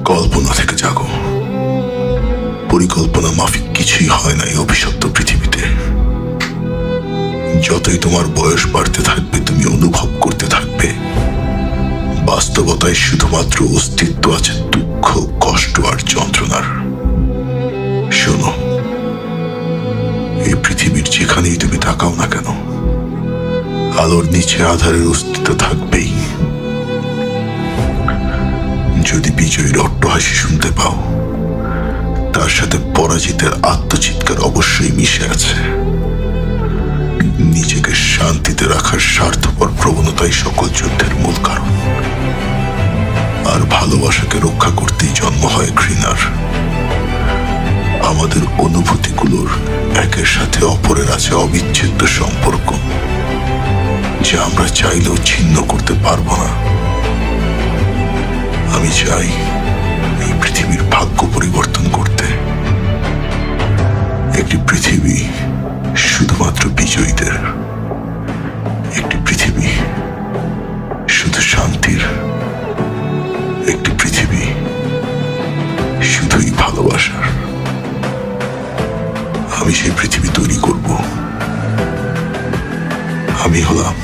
কল্পনা থেকে জাগো। পরিকল্পনা মাফিক কিছুই হয় না এই অভিশপ্ত পৃথিবীতে। যতই তোমার বয়স বাড়তে থাকবে, তুমি অনুভব করতে থাকবে। বাস্তবতায় শুধুমাত্র অস্তিত্ব আছে দুঃখ, কষ্ট আর যন্ত্রণার। শোনো, এই পৃথিবীর যেখানেই তুমি তাকাও না কেন, আলোর নিচে আধারের অস্তিত্ব থাকবেই। যদি বিজয়ীর অট্টহাসি শুনতে পাও, তার সাথে পরাজিতের আত্মচিৎকার অবশ্যই মিশে আছে। নিজেকে শান্তিতে রাখার স্বার্থপর প্রবণতাই সকল যুদ্ধের মূল কারণ। আর ভালোবাসাকে রক্ষা করতেই জন্ম হয় ঘৃণার। আমাদের অনুভূতিগুলোর একের সাথে অপরের আছে অবিচ্ছেদ্য সম্পর্ক, যা আমরা চাইলেও ছিন্ন করতে পারব না। আমি চাই এই পৃথিবীর ভাগ্য পরিবর্তন করতে। একটি পৃথিবী শুধুমাত্র বিজয়ীদের। একটি পৃথিবী শুধু শান্তির। একটি পৃথিবী শুধুই ভালোবাসার। আমি সেই পৃথিবী তৈরি করব। আমি হলাম